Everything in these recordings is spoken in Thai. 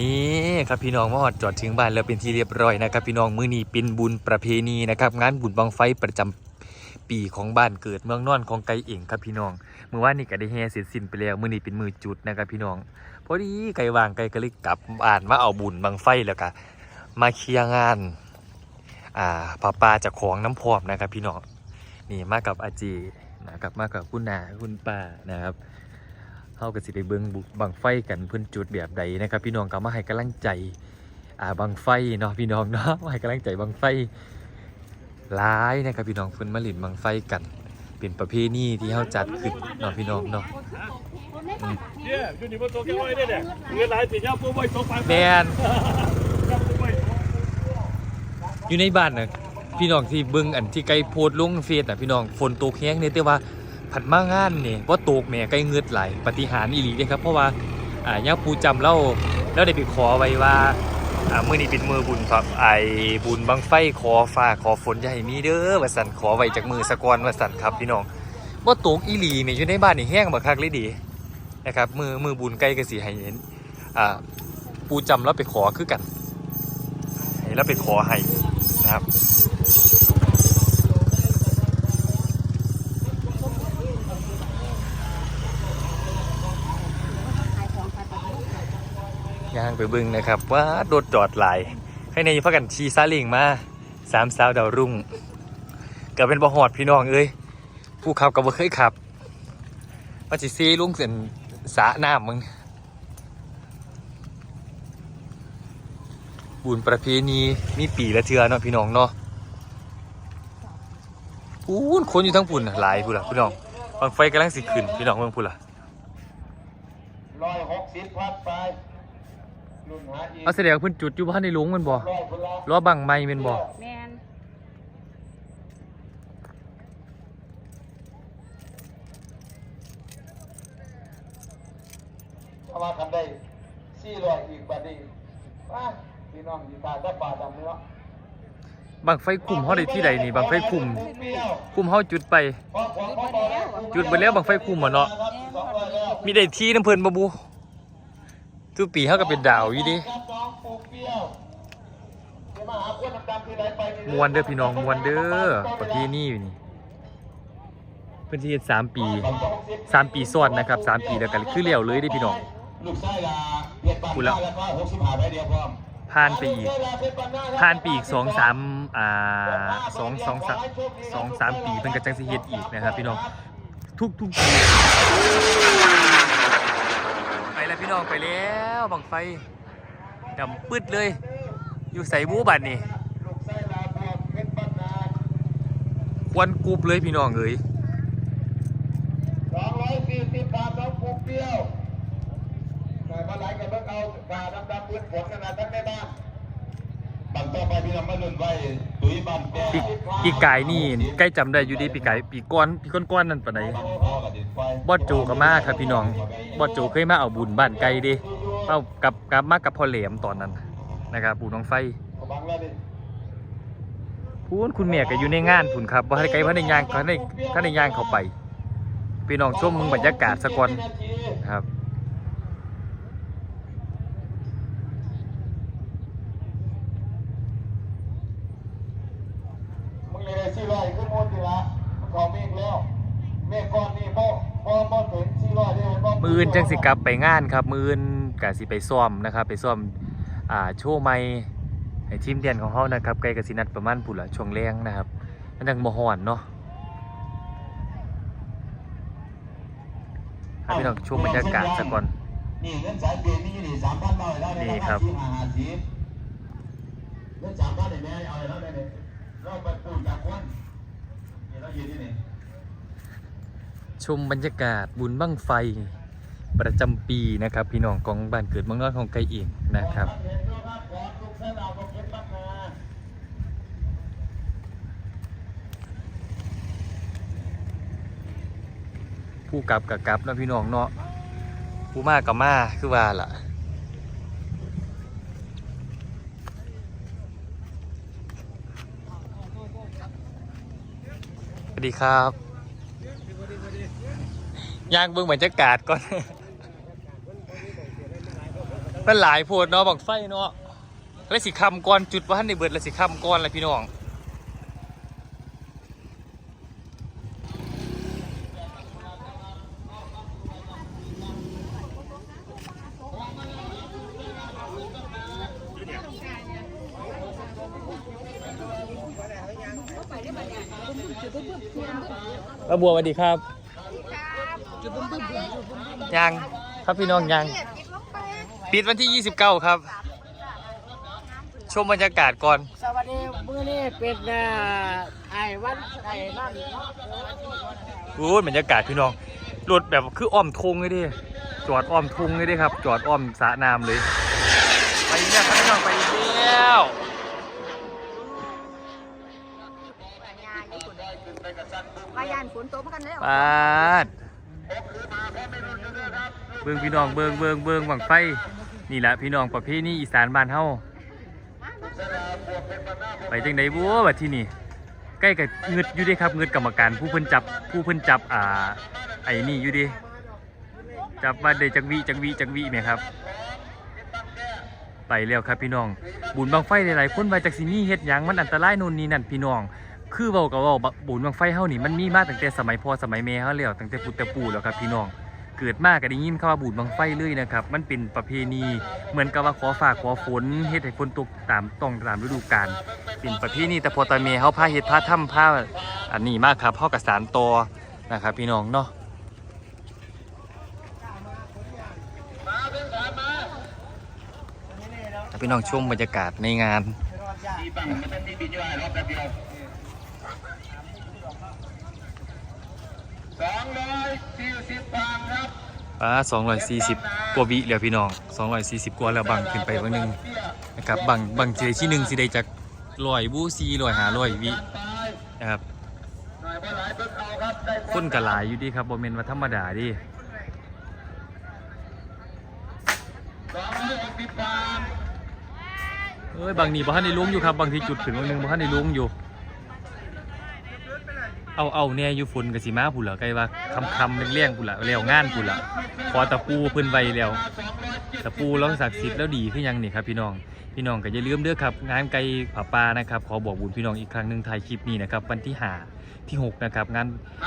นี่ครับพี่น้องมาหอดจอดถึงบ้านแล้วเป็นที่เรียบร้อยนะครับ พี่น้องมือนีเป็นบุญประเพณีนะครับงานบุญบังไฟประจำปีของบ้านเกิดเมืองนอนของไกเองครับพี่น้องเมื่อวานนี้ก็ได้แห่เสร็จสิ้นไปแล้วมือนีเป็นมือจุดนะครับพี่น้องพอดีไก่วางไก่ก็เลยกลับบ้านมาเอาบุญบังไฟแล้วก็มาเคลียร์งานอ่าป้าปาจากของน้ำพร้อมนะครับพี่น้องนี่มากับอาเจนะครับมากับคุณนาคุณป้านะครับ เฮาก็สิไปเบิ่งบุบังไฟกันเพิ่นจุดแบบใดนะครับ พี่น้องก็มาให้กำลังใจอ่าบังไฟเนาะพี่น้องเนาะมาให้กำลังใจบังไฟหลายนะครับพี่น้องเพิ่นมาเล่นบังไฟกัน เป็นประเพณีที่เฮาจัดขึ้นเนาะพี่น้องเนาะเนี่ยอยู่นี่บนโต๊ะแก้วไว้เนี่ยเงินหลายสิย่าปูไว้ตกไปแม่นย่าปูไว้อยู่ในบ้านน่ะพี่น้องที่เบิ่งอันที่ไกลโพดลงเฟซน่ะพี่น้องฝนตกแฮงเนี่ยแต่ว่า ผัดมางานนี่บ่ตกแม่ไกลเงือดไหลปฏิหารอีหลีเด้ครับเพราะว่าอ่าย่าปูจำเล่าแล้วได้ไปขอไว้ว่าอ่ามือนี้เป็นมือบุญครับไอบุญบังไฟขอฟ้าขอฝนอย่าให้มีเด้อว่าสั่นขอไว้จากมือสะกอนว่าสั่นครับพี่น้องบ่ตกอีหลีเนี่ยอยู่ในบ้านนี่แห้งบักคักเลยดีนะครับมือมือบุญใกล้ก็สิให้เห็นอ่าปูจำแล้วไปขอคือกันให้แล้วไปขอให้นะครับ ย่างไปบิ่งนะครับว่าโดดจอดหลายให้ในพักกันชีซาลิงมาสามสาวดาวรุ่งก็เป็นบ่ฮอดพี่น้องเอ้ยผู้ขับก็บ่เคยขับว่าสิซีลุงเส้นสระน้ำมึงบุญประเพณีมีปีละเทือเนาะพี่น้องเนาะอู้นคนอยู่ทั้งปุ่นหลายพุ่นล่ะพี่น้องบางไฟกำลังสิขึ้นพี่น้องเมืองพุ่นล่ะร้อยหกสิบพัดไป เอาแสดงว่าเพิ่นจุดอยู่บ้านในหลวงแมันบ่ร้อยคนละล้อบังไม้แม่นบ่แมนเอามาทำได้สี่ร้อยอีกบัดนี้ว่าพี่น้องอยู่ตาจะป่าดำเนื้อบังไฟคุมเฮาได้ที่ใดนี่บังไฟคุมเปรี้ยวคุมเฮาจุดไปพอพอพอพอแล้วจุดไปแล้วบังไฟคุมอะเนาะสองร้อยแล้วมีได้ที่น้ำเพิ่นบ่บู ทุกปีเฮาก็เป็นดาวอยู่ดิครับน้องปูเปรี้ยวเดี๋ยวมวนเด้อพี่น้องมวนเด้อประเพณีอยู่นี่เพิ่นสิเฮ็ด3ปีสามปีซ้อนนะครับสามปีแล้วก็คือแล้วเลยด้อพี่น้องลูกไส้ลาเพียรปันพูดแล้วแล้วก็หกสิบห้าใบเดียวพร้อมผ่านไปอีกผ่านไปอีก2 3อ่า2 2 3 2 3ปีเพิ่นก็จังสิเฮ็ดอีกนะครับพี่น้องทุกทุกปี พี่น้องไปแล้วบังไฟดำปึ๊ดเลย อยู่ใส่บูบัดนี่ควันกรุบเลยพี่น้องเอ้ยสองร้อยสี่สิบบาทสองปูเปี้ยวแต่มาหลายกับเพิ่งเอาบาดำๆพื้นฝนกันนะทั้งในบ้าง บังต่อไปพี่น้องมาลุ่นไว้ตุ้ยบ้านแก่ปีปีกายนี่ใกล้จำได้อยู่ดีปีกายปีก้อนปีก้อนๆนั่นปะไหนบอดโจก็มาครับพี่น้องบอดโจเคยมาเอาบุญบ้านไกลเดิเอากับกับมากับพ่อแหลมตอนนั้นนะครับปู่น้องไฟบังแล้วดิพูนคุณแม่ก็อยู่ในงานพุ่นครับว่าให้ไกลพระในยางเขาในท่านในยางเขาไป พี่น้องชมมึงบรรยากาศสะก่อนนะครับ เลยสี่ร้อยขึ้นหมดทีละมันของเมฆแล้ว เมฆก้อนนี่โม่โม่โม่ถึงสี่ร้อยได้ไหมมืออื่นจังสิกลับไปงานครับ มืออื่นกะสิไปซ้อมนะครับ ไปซ้อมอ่าโชว์ไม่ให้ทีมเดียนของเขานะครับไกลกสินัดประมาณปุ่นละช่วงแรงนะครับนั่นจังบ่ฮ้อนเนาะให้พี่น้องชมบรรยากาศซะก่อน นี่เงินสายเปย์นี่นี่สามพันหน่อยแล้วนี่ครับที่มาหาสีเงินสามพันเนี่ยแม่เอาอะไรแล้วเนี่ยเราไปปูนจากคนนี่เราอยู่ที่นี่ ชมบรรยากาศบุญบั้งไฟประจำปีนะครับ พี่น้องของบ้านเกิดเมืองนอนของไกลเองนะครับผู้กลับกับกลับนะพี่น้องเนาะผู้มากกับมาคือว่าล่ะสวัสดีครับ ย่างเบิ่งบรรยากาศก่อน มันหลายโพดเนาะบังไฟเนาะแล้วสิคำก่อนจุดว่าท่านในเบิดแล้วสิคำก่อนเลยพี่น้องป้าบัวสวัสดีครับ ยังครับพี่น้องยัง ปิดวันที่ 29 ครับ ชมบรรยากาศก่อน สวัสดีมื้อนี้เป็นอ่าไอ้วันไอ้นั่นเนาะโอ้ยบรรยากาศพี่น้องรถแบบคืออ้อมทงเลยดิจอดอ้อมทงเลยดิครับ จอดอ้อมสระน้ำเลย ไปอีกแล้วครับพี่น้องไปอีกแล้วมายานฝนตกมากันแล้ว ปาดเบิ่งพี่น้องเบิ่งเบิ่งเบิ่งบังไฟนี่แหละพี่น้องประเพณีอีสานบ้านเฮาไปจังไดบัวบัดที่นี่ใกล้กับเงึดอยู่ดิครับเงึดกรรมการผู้เพิ่นจับผู้เพิ่นจับอ่าไอ้นี่อยู่ดิจับว่าได้จักวิจักวิจักวิไหมครับ ไปแล้วครับพี่น้อง บุญบังไฟหลายๆคนว่าจากสิมีเฮ็ดยังมันอันตรายนู่นนี่นั่นพี่น้อง คือเว้ากับเว้าบุญบังไฟเฮานี่มันมีมาตั้งแต่สมัยพ่อสมัยแม่เฮาแล้วตั้งแต่พุทธปู่แล้วครับพี่น้อง เกิดมากก็ได้ยินคำว่าบุญบังไฟเลยนะครับ มันเป็นประเพณีเหมือนกับว่าขอฝากขอฝนเฮ็ดให้ฝนตกตามต้องตามฤดูกาลเป็นประเพณีแต่พอตอนแม่เฮาพาเฮ็ดพาทำพาอันนี้มากครับเฮาก็สานต่อนะครับพี่น้องเนาะพี่น้องชมบรรยากาศในงาน ที่ตั้งมันเป็นที่บินย่อยรอบแป๊บเดียวสองร้อยสี่สิบบาทครับป้า240 กว่าวิแล้วพี่น้อง 240 กว่าแล้วบังขึ้นไปวันหนึงนะครับบังบังเจที่หนึ่งสิได้จากลอยบูซีลอยหาลอยวินะครับหน่อยบ่หลายเพิ่งเอาครับได้คนกะหลายอยู่ดีครับโมเมนว่าธรรมดาดิสองร้อยหกสิบบาทเอ้ยบางนี่บ่ทันได้ลุงอยู่ครับบางทีจุดถึงวันหนึงบ่ทันได้ลุงอยู่ เอาเอาแน่อยู่ฝนกับสีมาพุ่นละใกล้ว่าคำคำเลี้ยงๆพุ่นละแล้วงานพุ่นละขอตะปูเพิ่นไว้แล้วตะปูแล้วศักดิ์สิทธิ์แล้วดีขึ้นยังนี่ครับพี่น้องพี่น้องก็อย่าลืมเด้อครับ งานไก่ผาปานะครับขอบอกบุญพี่น้องอีกครั้งหนึ่งถ่ายคลิปนี้นะครับวันที่หาที่หกนะครับงาน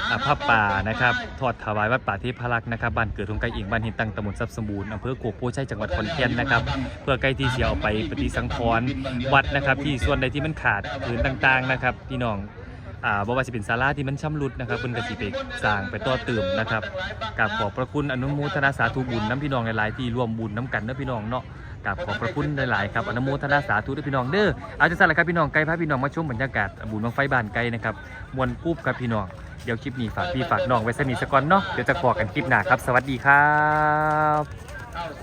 อาผ้าป่านะครับทอดถวายวัดป่าเทพรักษ์นะครับบ้านเกิดของไก่เองบ้านห็นตังตำบลทรัพย์สมบูรณ์อำเภอโกกโพชัยจังหวัดขอนแก่นนะครับเพื่อไก่ที่เสียเอาไปปฏิสังขรณ์วัดนะครับที่ส่วนใดที่มันขาดผืนต่างๆนะครับพี่น้อง อ่าบวาจะเป็นศาลาที่มันชำรุดนะครับเพิ่นก็สิไปสร้างไปต่อเติมนะครับกับขอบพระคุณอนุโมทนาสาธุบุญน้ำพี่น้องหลายๆที่ร่วมบุญน้ำกันเด้อพี่น้องเนาะกับขอบพระคุณหลายๆครับอนุโมทนาสาธุด้วยพี่น้องเด้อเอาจะสั่นละครับพี่น้องไกลพาพี่น้องมาชมบรรยากาศบุญบังไฟบานไกลนะครับมวนปุ๊บครับพี่น้องเดี๋ยวคลิปนี้ฝากพี่ฝากน้องไว้สนิทสกอนเนาะเดี๋ยวจะขอกันคลิปหน้าครับ สวัสดีครับ